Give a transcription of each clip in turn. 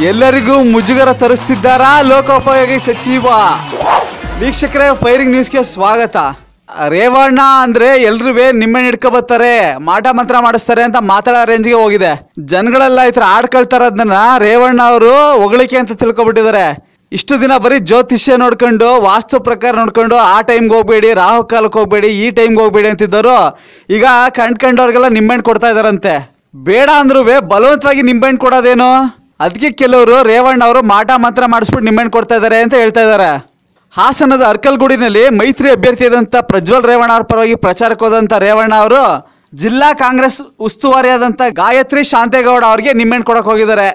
ಎಲ್ಲರಿಗೂ ಮುಜುಗರ ತರಿಸ್ತಿದ್ದಾರಾ ಲೋಕೋಪಯೋಗಿ ಸಚಿವ? ವೀಕ್ಷಕರೇ ಫೈರಿಂಗ್ ನ್ಯೂಸ್ಗೆ ಸ್ವಾಗತ. ರೇವಣ್ಣ ಅಂದ್ರೆ ಎಲ್ರೂ ನಿಮ್ಮ ಹಿಡ್ಕೊ ಬರ್ತಾರೆ. ಮಾಟ ಮಂತ್ರ ಮಾಡಿಸ್ತಾರೆ ಅಂತ ಮಾತಾಡೋ ರೇಂಜ್ಗೆ ಹೋಗಿದೆ. ಜನಗಳೆಲ್ಲ ಈ ಥರ ಆಡ್ಕೊಳ್ತಾರ ಅದನ್ನ ರೇವಣ್ಣ ಅವರು ಹೊಗಳಿಕೆ ಅಂತ ತಿಳ್ಕೊಬಿಟ್ಟಿದ್ದಾರೆ. ಇಷ್ಟು ದಿನ ಬರೀ ಜ್ಯೋತಿಷ್ಯ ನೋಡ್ಕೊಂಡು, ವಾಸ್ತು ಪ್ರಕಾರ ನೋಡ್ಕೊಂಡು ಆ ಟೈಮ್ಗೆ ಹೋಗ್ಬೇಡಿ, ರಾಹು ಕಾಲಕ್ಕೆ ಹೋಗ್ಬೇಡಿ, ಈ ಟೈಮ್ಗೆ ಹೋಗ್ಬೇಡಿ ಅಂತಿದ್ದವರು ಈಗ ಕಂಡ್ಕಂಡವ್ರಿಗೆಲ್ಲ ನಿಂಬೆಹಣ್ಣು ಕೊಡ್ತಾ ಇದಾರಂತೆ ಬೇಡ ಅಂದ್ರೂ ಬಲವಂತವಾಗಿ ನಿಂಬೆಹಣ್ಣು ಕೊಡೋದೇನು? ಅದಕ್ಕೆ ಕೆಲವರು ರೇವಣ್ಣ ಅವರು ಮಾಟ ಮಾತ್ರ ಮಾಡಿಸ್ಬಿಟ್ಟು ನಿಂಬೆಹಣ್ಣು ಕೊಡ್ತಾ ಇದ್ದಾರೆ ಅಂತ ಹೇಳ್ತಾ ಇದ್ದಾರೆ ಹಾಸನದ ಅರ್ಕಲ್ಗುಡಿನಲ್ಲಿ ಮೈತ್ರಿ ಅಭ್ಯರ್ಥಿ ಆದಂಥ ಪ್ರಜ್ವಲ್ ರೇವಣ್ಣ ಅವ್ರ ಪರವಾಗಿ ಪ್ರಚಾರಕ್ಕೆ ಹೋದಂಥ ರೇವಣ್ಣ ಅವರು ಜಿಲ್ಲಾ ಕಾಂಗ್ರೆಸ್ ಉಸ್ತುವಾರಿಯಾದಂಥ ಗಾಯತ್ರಿ ಶಾಂತೇಗೌಡ ಅವರಿಗೆ ನಿಮ್ಮೆಣ್ಣು ಕೊಡಕ್ಕೆ ಹೋಗಿದ್ದಾರೆ.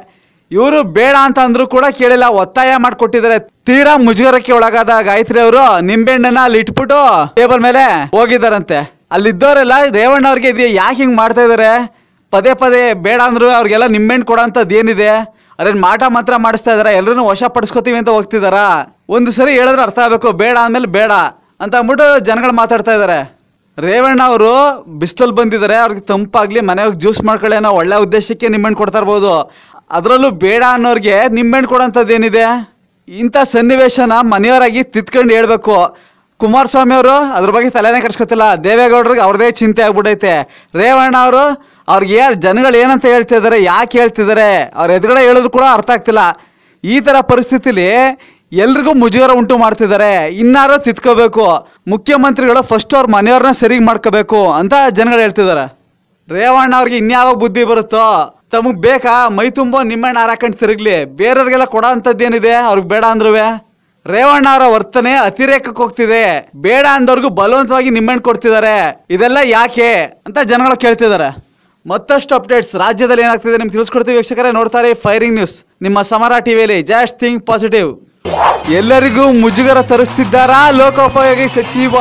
ಇವರು ಬೇಡ ಅಂತ ಅಂದರೂ ಕೂಡ ಕೇಳಿಲ್ಲ, ಒತ್ತಾಯ ಮಾಡಿಕೊಟ್ಟಿದ್ದಾರೆ. ತೀರಾ ಮುಜುಗರಕ್ಕೆ ಒಳಗಾದ ಗಾಯತ್ರಿ ಅವರು ನಿಂಬೆಹಣ್ಣನ್ನ ಅಲ್ಲಿ ಇಟ್ಬಿಟ್ಟು ಟೇಬಲ್ ಮೇಲೆ ಹೋಗಿದ್ದಾರಂತೆ. ಅಲ್ಲಿದ್ದವರೆಲ್ಲ ರೇವಣ್ಣ ಅವ್ರಿಗೆ ಇದೆಯಾ ಯಾಕೆ ಹಿಂಗೆ ಮಾಡ್ತಾ ಇದ್ದಾರೆ ಪದೇ ಪದೇ ಬೇಡ ಅಂದ್ರು ಅವ್ರಿಗೆಲ್ಲ ನಿಂಬೆಹಣ್ಣು ಕೊಡೋಂಥದ್ದು ಏನಿದೆ? ಅವ್ರೇನು ಮಾಟ ಮಾತ್ರ ಮಾಡಿಸ್ತಾ ಇದಾರ ಎಲ್ಲರೂ ವಶಪಡಿಸ್ಕೊತೀವಿ ಅಂತ ಹೋಗ್ತಿದಾರ? ಒಂದು ಸರಿ ಹೇಳಿದ್ರೆ ಅರ್ಥ ಆಗಬೇಕು, ಬೇಡ ಅಂದಮೇಲೆ ಬೇಡ ಅಂತ ಅಂದ್ಬಿಟ್ಟು ಜನಗಳು ಮಾತಾಡ್ತಾ ಇದ್ದಾರೆ ರೇವಣ್ಣ ಅವರು ಬಿಸಿಲಲ್ಲಿ ಬಂದಿದ್ದಾರೆ ಅವ್ರಿಗೆ ತಂಪಾಗ್ಲಿ ಮನೆಯಾಗ ಜ್ಯೂಸ್ ಮಾಡ್ಕೊಳ್ಳಿ ಅನ್ನೋ ಒಳ್ಳೆ ಉದ್ದೇಶಕ್ಕೆ ನಿಂಬೆಹಣ್ಣು ಕೊಡ್ತಾ ಇರ್ಬೋದು. ಅದರಲ್ಲೂ ಬೇಡ ಅನ್ನೋರಿಗೆ ನಿಂಬೆಹಣ್ಣು ಕೊಡೋಂಥದ್ದು ಏನಿದೆ ಇಂಥ ಸನ್ನಿವೇಶನ ಮನೆಯವರಾಗಿ ತಿತ್ಕೊಂಡು ಹೇಳ್ಬೇಕು. ಕುಮಾರಸ್ವಾಮಿ ಅವರು ಅದ್ರ ಬಗ್ಗೆ ತಲೆನೇ ಕಟ್ಸ್ಕೊತಿಲ್ಲ ದೇವೇಗೌಡರಿಗೆ ಅವ್ರದೇ ಚಿಂತೆ ಆಗ್ಬಿಟ್ಟೈತೆ ರೇವಣ್ಣ ಅವರು ಅವ್ರಿಗೆ ಯಾರು ಜನಗಳು ಏನಂತ ಹೇಳ್ತಿದ್ದಾರೆ ಯಾಕೆ ಹೇಳ್ತಿದ್ದಾರೆ ಅವ್ರ ಎದುರುಗಡೆ ಹೇಳಿದ್ರು ಕೂಡ ಅರ್ಥ ಆಗ್ತಿಲ್ಲ. ಈ ಥರ ಪರಿಸ್ಥಿತಿಲಿ ಎಲ್ರಿಗೂ ಮುಜುಗರ ಉಂಟು ಮಾಡ್ತಿದ್ದಾರೆ ಇನ್ನಾರೋ ತಿತ್ಕೋಬೇಕು ಮುಖ್ಯಮಂತ್ರಿಗಳು ಫಸ್ಟ್ ಅವ್ರ ಮನೆಯವ್ರನ್ನ ಸರಿ ಮಾಡ್ಕೋಬೇಕು ಅಂತ ಜನಗಳು ಹೇಳ್ತಿದ್ದಾರೆ ರೇವಣ್ಣ ಅವ್ರಿಗೆ ಇನ್ಯಾವ ಬುದ್ಧಿ ಬರುತ್ತೋ, ತಮಗೆ ಬೇಕಾ, ಮೈ ತುಂಬ ನಿಮ್ಮಣ್ಣ ಹಾರಾಕೊಂಡು ತಿರುಗ್ಲಿ. ಬೇರೆಯವ್ರಿಗೆಲ್ಲ ಕೊಡೋ ಅಂಥದ್ದೇನಿದೆ ಅವ್ರಿಗೆ ಬೇಡ ಅಂದ್ರೂ ರೇವಣ್ಣ ಅವರ ವರ್ತನೆ ಅತಿರೇಕಕ್ಕೆ ಹೋಗ್ತಿದೆ. ಬೇಡ ಅಂದವ್ರಿಗೂ ಬಲವಂತವಾಗಿ ನಿಮ್ಮೆಣ್ಣು ಕೊಡ್ತಿದ್ದಾರೆ ಇದೆಲ್ಲ ಯಾಕೆ ಅಂತ ಜನಗಳು ಕೇಳ್ತಿದ್ದಾರೆ ಮತ್ತಷ್ಟು ಅಪ್ಡೇಟ್ಸ್ ರಾಜ್ಯದಲ್ಲಿ ಏನಾಗ್ತಿದೆ ನಿಮ್ಗೆ ತಿಳಿಸ್ಕೊಡ್ತೀವಿ ವೀಕ್ಷಕರೇ. ನೋಡ್ತಾರೆ ಫೈರಿಂಗ್ ನ್ಯೂಸ್. ನಿಮ್ಮ ಸಮರ ಟಿವಿಯಲ್ಲಿ ಜಸ್ಟ್ ಥಿಂಕ್ ಪಾಸಿಟಿವ್. ಎಲ್ಲರಿಗೂ ಮುಜುಗರ ತರಿಸ್ತಿದ್ದಾರಾ ಲೋಕೋಪಯೋಗಿ ಸಚಿವ?